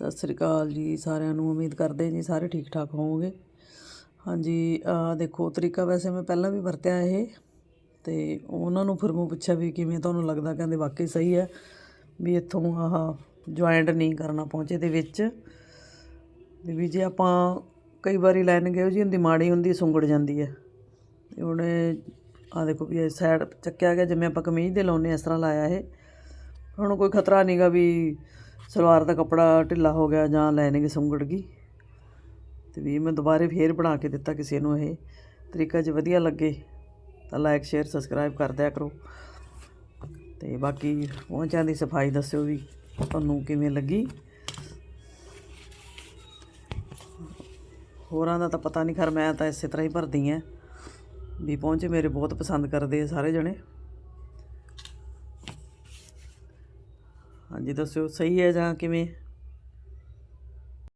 ਸਤਿ ਸ੍ਰੀ ਅਕਾਲ ਜੀ, ਸਾਰਿਆਂ ਨੂੰ ਉਮੀਦ ਕਰਦੇ ਜੀ ਸਾਰੇ ਠੀਕ ਠਾਕ ਹੋਵੋਗੇ। ਹਾਂਜੀ, ਆਹ ਦੇਖੋ, ਤਰੀਕਾ ਵੈਸੇ ਮੈਂ ਪਹਿਲਾਂ ਵੀ ਵਰਤਿਆ ਇਹ, ਤੇ ਉਹਨਾਂ ਨੂੰ ਫਿਰ ਮੈਂ ਪੁੱਛਿਆ ਵੀ ਕਿਵੇਂ ਤੁਹਾਨੂੰ ਲੱਗਦਾ, ਕਹਿੰਦੇ ਵਾਕਈ ਸਹੀ ਹੈ ਵੀ ਇੱਥੋਂ ਆਹ ਜੁਆਇੰਟ ਨਹੀਂ ਕਰਨਾ ਪਹੁੰਚੇ ਦੇ ਵਿੱਚ। ਤੇ ਵੀ ਜੇ ਆਪਾਂ ਕਈ ਵਾਰੀ ਲਾਈਨ ਗਏ ਜੀ ਹੁੰਦੀ ਮਾੜੀ ਹੁੰਦੀ, ਸੁੰਗੜ ਜਾਂਦੀ ਹੈ। ਤੇ ਉਹਨੇ ਆ ਦੇਖੋ ਵੀ ਇਹ ਸਾਈਡ ਚੱਕਿਆ ਗਿਆ, ਜਿਵੇਂ ਆਪਾਂ ਕਮੀਜ਼ ਦੇ ਲਾਉਨੇ ਇਸ ਤਰ੍ਹਾਂ ਲਾਇਆ ਇਹ। ਹੁਣ ਕੋਈ ਖਤਰਾ ਨਹੀਂਗਾ ਵੀ ਸਲਵਾਰ ਦਾ ਕੱਪੜਾ ਢਿੱਲਾ ਹੋ ਗਿਆ ਜਾਂ ਲਾਈਨਿੰਗ ਸੁੰਗੜ ਗਈ ਤੇ ਵੀ ਮੈਂ ਦੁਬਾਰੇ ਫੇਰ ਬਣਾ ਕੇ ਦਿੱਤਾ ਕਿਸੇ ਨੂੰ ਇਹ। ਤਰੀਕਾ ਜੇ ਵਧੀਆ ਲੱਗੇ, ਤਾਂ ਲਾਈਕ ਸ਼ੇਅਰ ਸਬਸਕ੍ਰਾਈਬ ਕਰ ਦਿਆ ਕਰੋ। ਤੇ ਬਾਕੀ ਪਹੁੰਚਾਂ ਦੀ ਸਫ਼ਾਈ ਦੱਸਿਓ ਵੀ ਤੁਹਾਨੂੰ ਕਿਵੇਂ ਲੱਗੀ। ਹੋਰਾਂ ਦਾ ਤਾਂ ਪਤਾ ਨਹੀਂ ਖਰ ਮੈਂ ਤਾਂ ਇਸੇ ਤਰ੍ਹਾਂ ਹੀ ਭਰਦੀ ਆ। ਵੀ ਪਹੁੰਚੇ ਮੇਰੇ ਬਹੁਤ ਪਸੰਦ ਕਰਦੇ ਆ ਸਾਰੇ ਜਣੇ। ਹਾਂਜੀ ਦੱਸਿਓ ਸਹੀ ਹੈ ਜਾਂ ਕਿਵੇਂ?